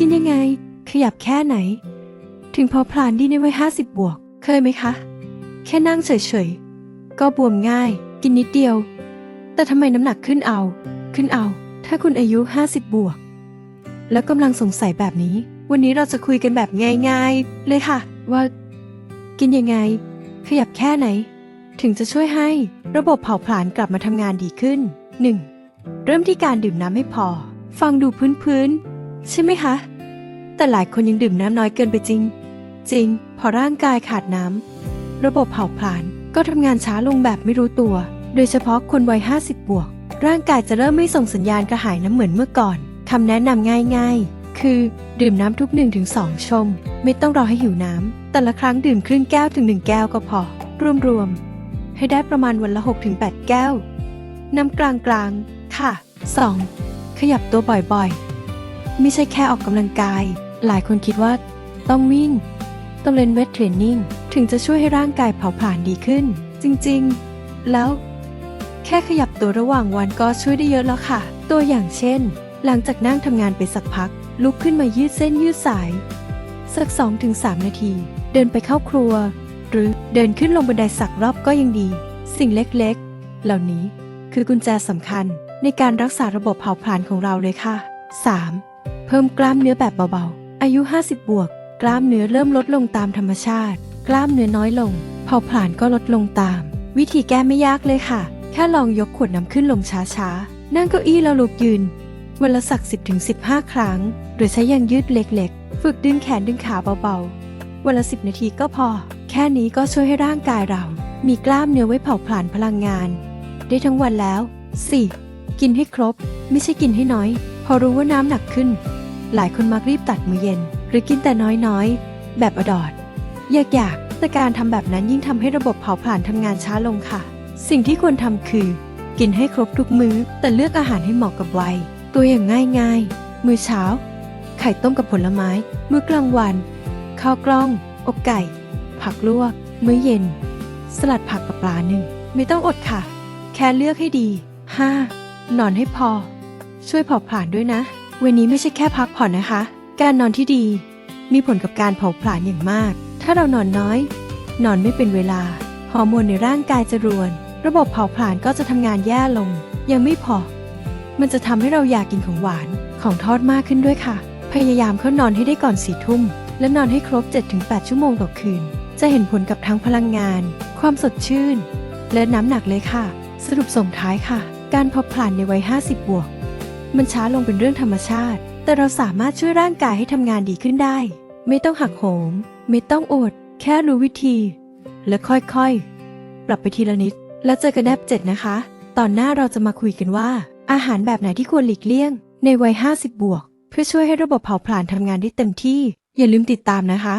กินยังไง ขยับแค่ไหน ถึงพอพลานดีในวัยห้าสิบบวก เคยไหมคะ แค่นั่งเฉยๆ ก็บวมง่าย กินนิดเดียว แต่ทำไมน้ำหนักขึ้นเอา ขึ้นเอา ถ้าคุณอายุ50บวก แล้วกำลังสงสัยแบบนี้ วันนี้เราจะคุยกันแบบง่ายๆ เลยค่ะ ว่า กินยังไง ขยับแค่ไหน ถึงจะช่วยให้ระบบเผาผลาญกลับมาทำงานดีขึ้น 1. เริ่มที่การดื่มน้ำให้พอ ฟังดูพื้นๆ ใช่ไหมคะ แต่หลายคนยังดื่มน้ำน้อยเกินไปจริง จริง พอร่างกายขาดน้ำระบบเผาผลาญก็ทำงานช้าลงแบบไม่รู้ตัว โดยเฉพาะคนวัย 50 บวก ร่างกายจะเริ่มไม่ส่งสัญญาณกระหายน้ำเหมือนเมื่อก่อนคำแนะนำง่ายๆ คือ ดื่มน้ำทุก 1-2 ชม ไม่ต้องรอให้หิวน้ำแต่ละครั้งดื่มครึ่งแก้วถึง 1 แก้วก็พอ รวมๆ ให้ได้ประมาณวันละ 6-8 แก้ว น้ำกลางๆ ค่ะ 2. ขยับตัวบ่อยๆ ไม่ใช่แค่ออกกำลังกาย หลายคนคิดว่า ต้องวิ่ง ต้องเล่นเวทเทรนนิ่ง ถึงจะช่วยให้ร่างกายเผาผลาญดีขึ้น จริงๆ แล้ว แค่ขยับตัวระหว่างวันก็ช่วยได้เยอะแล้วค่ะ ตัวอย่างเช่น หลังจากนั่งทำงานไปสักพัก ลุกขึ้นมายืดเส้นยืดสาย สัก 2-3 นาที เดินไปเข้าครัว หรือเดินขึ้นลงบันไดสักรอบก็ยังดี สิ่งเล็กๆ เหล่านี้คือกุญแจสำคัญในการรักษาระบบเผาผลาญของเราเลยค่ะ 3. เพิ่มกล้ามเนื้อแบบเบาๆ อายุ 50 บวก กล้ามเนื้อเริ่มลดลงตามธรรมชาติ กล้ามเนื้อน้อยลงเผาผลาญก็ลดลงตาม วิธีแก้ไม่ยากเลยค่ะ แค่ลองยกขวดน้ำขึ้นลงช้าๆ นั่งเก้าอี้แล้วลุกยืน วันละสัก 10-15 ครั้ง หรือใช้ยางยืดเล็กๆ ฝึกดึงแขนดึงขาเบาๆ วันละ 10 นาทีก็พอ แค่นี้ก็ช่วยให้ร่างกายเรา มีกล้ามเนื้อไว้เผาผลาญพลังงาน ได้ทั้งวันแล้ว 4. กินให้ครบ ไม่ใช่กินให้น้อย พอรู้ว่าน้ำหนักขึ้น หลายคนมักรีบตัดมื้อเย็น หรือกินแต่น้อยๆ แบบอดอดอยากๆแต่การทำแบบนั้นยิ่งทำให้ระบบเผาผลาญทำงานช้าลงค่ะ สิ่งที่ควรทำคือ กินให้ครบทุกมื้อ แต่เลือกอาหารให้เหมาะกับวัย ตัวอย่างง่ายๆ มื้อเช้า ไข่ต้มกับผลไม้ มื้อกลางวัน ข้าวกล้อง อกไก่ ผักลวก มื้อเย็น สลัดผักกับปลาหนึ่ง ไม่ต้องอดค่ะ แค่เลือกให้ดี 5. นอนให้พอ ช่วยเผาผลาญด้วยนะวันนี้ไม่ใช่แค่พักผ่อนนะคะ การนอนที่ดี มีผลกับการเผาผลาญอย่างมาก ถ้าเรานอนน้อย นอนไม่เป็นเวลา ฮอร์โมนในร่างกายจะรวน ระบบเผาผลาญก็จะทำงานแย่ลง ยังไม่พอ มันจะทำให้เราอยากกินของหวาน ของทอดมากขึ้นด้วยค่ะ พยายามเข้านอนให้ได้ก่อนสี่ทุ่ม และนอนให้ครบ 7-8 ชั่วโมงต่อคืน จะเห็นผลกับทั้งพลังงาน ความสดชื่น และน้ำหนักเลยค่ะ สรุปส่งท้ายค่ะ การเผาผลาญในวัย 50 บวก มันช้าลงเป็นเรื่องธรรมชาติ แต่เราสามารถช่วยร่างกายให้ทำงานดีขึ้นได้ ไม่ต้องหักโหม ไม่ต้องอด แค่รู้วิธี และค่อยๆ ปรับไปทีละนิด แล้วเจอกันแนบเจ็ดนะคะ ตอนหน้าเราจะมาคุยกันว่า อาหารแบบไหนที่ควรหลีกเลี่ยง ในวัย 50 บวก เพื่อช่วยให้ระบบเผาผลาญทำงานได้เต็มที่ อย่าลืมติดตามนะคะ